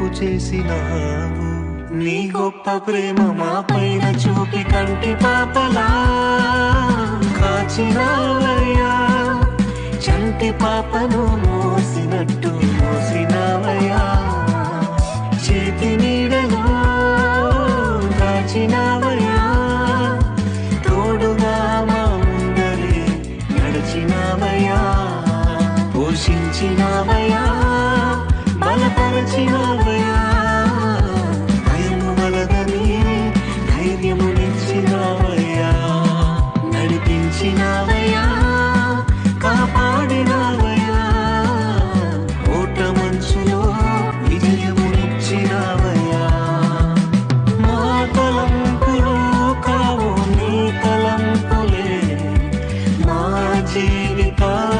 చేసినావు. నీ గొప్ప ప్రేమ మా పైన చూపి కంటి పాపలా. కాచినావయ్యా చంటి పాపను మోసినట్టు మోసినావయ్యా. చేతి నీడలో కాచినావయ్యా తోడుగా మా ముందరే నడిచినావయ్యా. పోషించినావయ్యా. ജീവിക്കാം